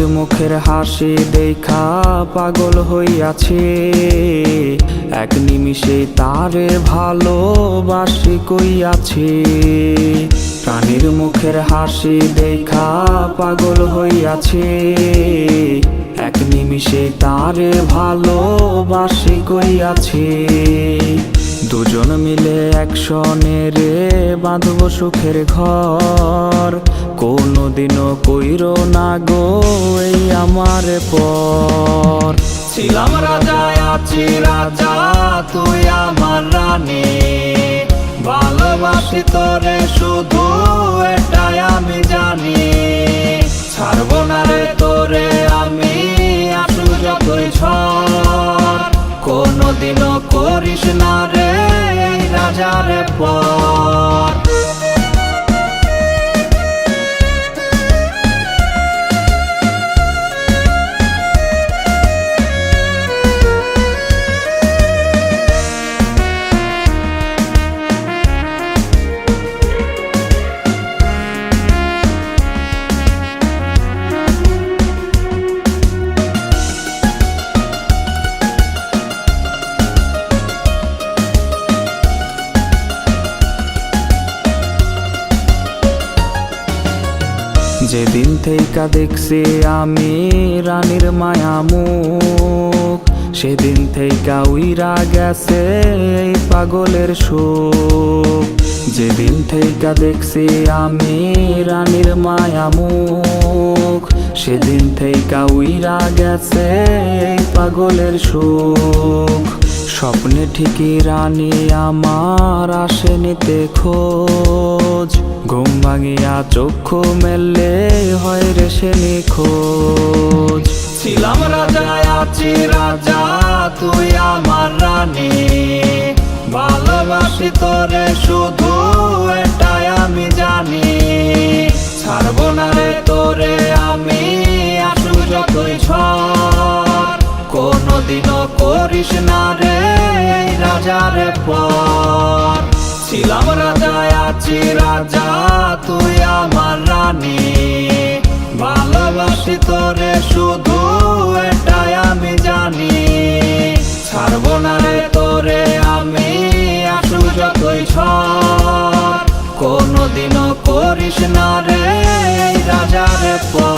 মুখের হাসি দেখা পাগল হইয়াছে। এক নিমিষে তারে ভালোবাসি কইয়াছে। প্রাণীর মুখের হাসি দেখা পাগল হইয়াছে। এক নিমিষে তারে ভালোবাসি কইয়াছে। দুজন মিলে একসনে রে বাঁধব সুখের ঘর। কোনোদিনও কইর না গো এই আমার পর। ছিলাম রাজা, আছি রাজা, তুই আমার রানী। ভালোবাসি তোরে শুধু, এটাই আমি জানি। ছাড়বো না যেদিন থেকে দেখছি আমি রানীর মায়া মুখ সেদিন থেকে উইরা গেছে পাগলের সুখ। যেদিন থেকে দেখছি আমি রানীর মায়া মুখ সেদিন থেকে উইরা গেছে পাগলের সুখ। স্বপ্নে ঠিকই রানী আমার আসেনিতে খোঁজ। ঘুম ভাঙিয়া চক্ষু মেললে হয় রে সে নিখোঁজ। ছিলাম রাজা, আছি রাজা, তুই আমার রানী। ভালোবাসি তোরে শুধু, এটাই আমি জানি। ছাড়বো না রে তোরে আমি আসু যতই ঝড়। কোনোদিনও করিস না রে রাজার পর। ছিলাম রাজা, আছি রাজা করিস না রে রাজার পর।